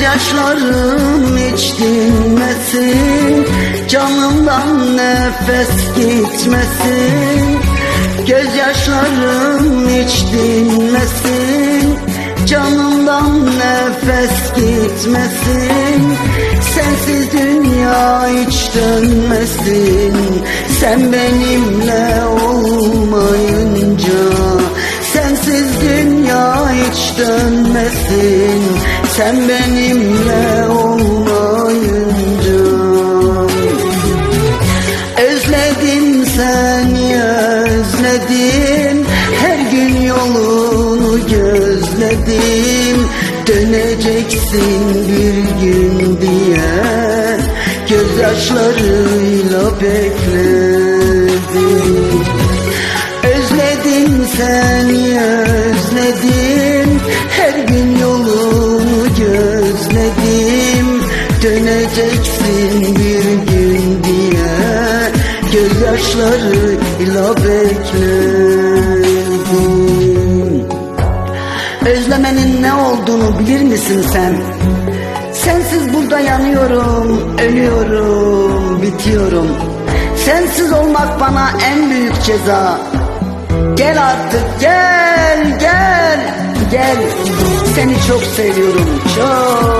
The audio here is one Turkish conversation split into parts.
Gözyaşlarım hiç dinmesin. Canımdan nefes gitmesin. Gözyaşlarım hiç dinmesin. Canımdan nefes gitmesin. Sensiz dünya hiç dönmesin. Sen benimle Sen benimle olmayınca Özledim seni özledim. Her gün yolunu gözledim. Döneceksin bir gün diye. Gözyaşlarıyla bekledim Gözyaşlarıyla bekledim Özlemenin ne olduğunu bilir misin sen? Sensiz burada yanıyorum, ölüyorum, bitiyorum. Sensiz olmak bana en büyük ceza. Gel artık gel gel gel. Seni çok seviyorum çok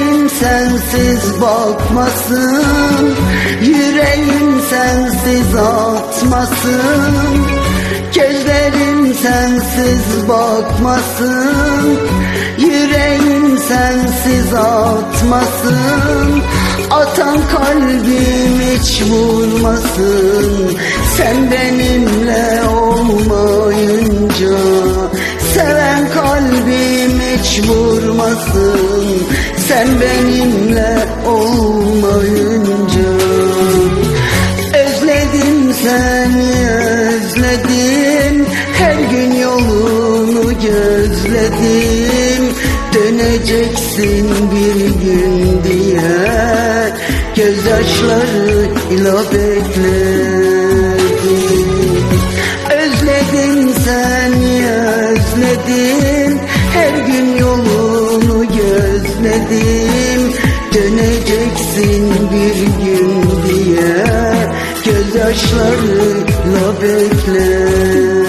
Gözlerim sensiz bakmasın Yüreğim sensiz atmasın. Gözlerim sensiz bakmasın Yüreğim sensiz atmasın. Atan kalbim hiç vurmasın Sen benimle olmayınca. Seven kalbim hiç vurmasın. Sen benimle olmayınca. Özledim seni özledim. Her gün yolunu gözledim. Döneceksin bir gün diye. Gözyaşlarıyla bekledim Döneceksin bir gün diye Gözyaşlarıyla bekledim